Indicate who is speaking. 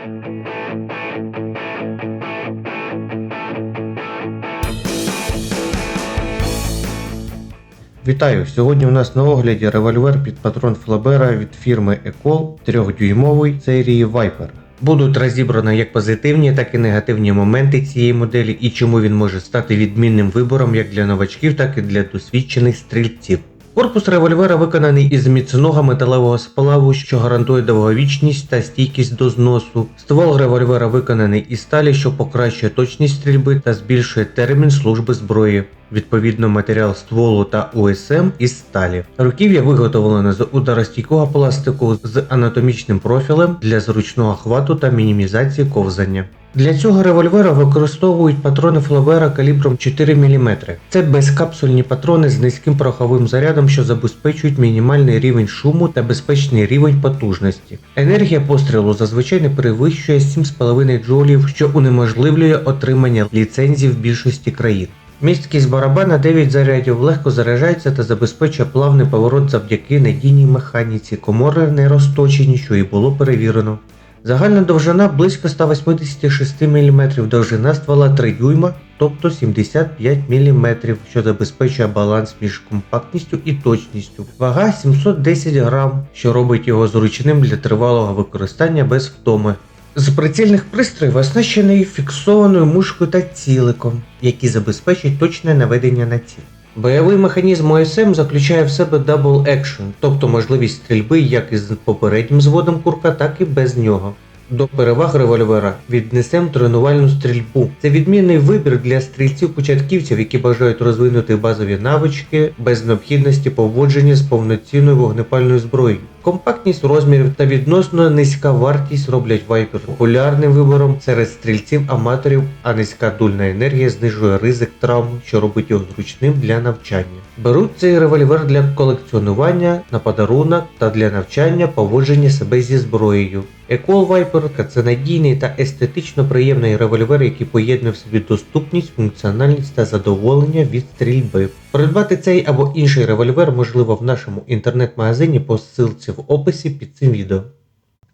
Speaker 1: Вітаю! Сьогодні у нас на огляді револьвер під патрон Флабера від фірми Ecol 3-дюймовий серії Viper. Будуть розібрані як позитивні, так і негативні моменти цієї моделі і чому він може стати відмінним вибором як для новачків, так і для досвідчених стрільців. Корпус револьвера виконаний із міцного металевого сплаву, що гарантує довговічність та стійкість до зносу. Ствол револьвера виконаний із сталі, що покращує точність стрільби та збільшує термін служби зброї. Відповідно, матеріал стволу та УСМ із сталі. Руків'я виготовлено з ударостійкого пластику з анатомічним профілем для зручного хвату та мінімізації ковзання. Для цього револьвера використовують патрони Флабера калібром 4 мм. Це безкапсульні патрони з низьким пороховим зарядом, що забезпечують мінімальний рівень шуму та безпечний рівень потужності. Енергія пострілу зазвичай не перевищує 7,5 джоулів, що унеможливлює отримання ліцензій в більшості країн. Місткість барабана 9 зарядів легко заряджається та забезпечує плавний поворот завдяки надійній механіці, комори не розточені, що і було перевірено. Загальна довжина близько 186 мм, довжина ствола 3 дюйма, тобто 75 мм, що забезпечує баланс між компактністю і точністю. Вага 710 грам, що робить його зручним для тривалого використання без втоми. З прицільних пристроїв оснащений фіксованою мушкою та ціликом, які забезпечать точне наведення на ціль. Бойовий механізм ОСМ заключає в себе Double Action, тобто можливість стрільби як із попереднім зводом курка, так і без нього. До переваг револьвера віднесемо тренувальну стрільбу. Це відмінний вибір для стрільців-початківців, які бажають розвинути базові навички без необхідності поводження з повноцінною вогнепальною зброєю. Компактність розмірів та відносно низька вартість роблять Viper популярним вибором серед стрільців-аматорів, а низька дульна енергія знижує ризик травм, що робить його зручним для навчання. Беруть цей револьвер для колекціонування, на подарунок та для навчання поводження себе зі зброєю. Ecol Viper це надійний та естетично приємний револьвер, який поєднує в собі доступність, функціональність та задоволення від стрільби. Придбати цей або інший револьвер можливо в нашому інтернет-магазині по ссылці в описі під цим відео.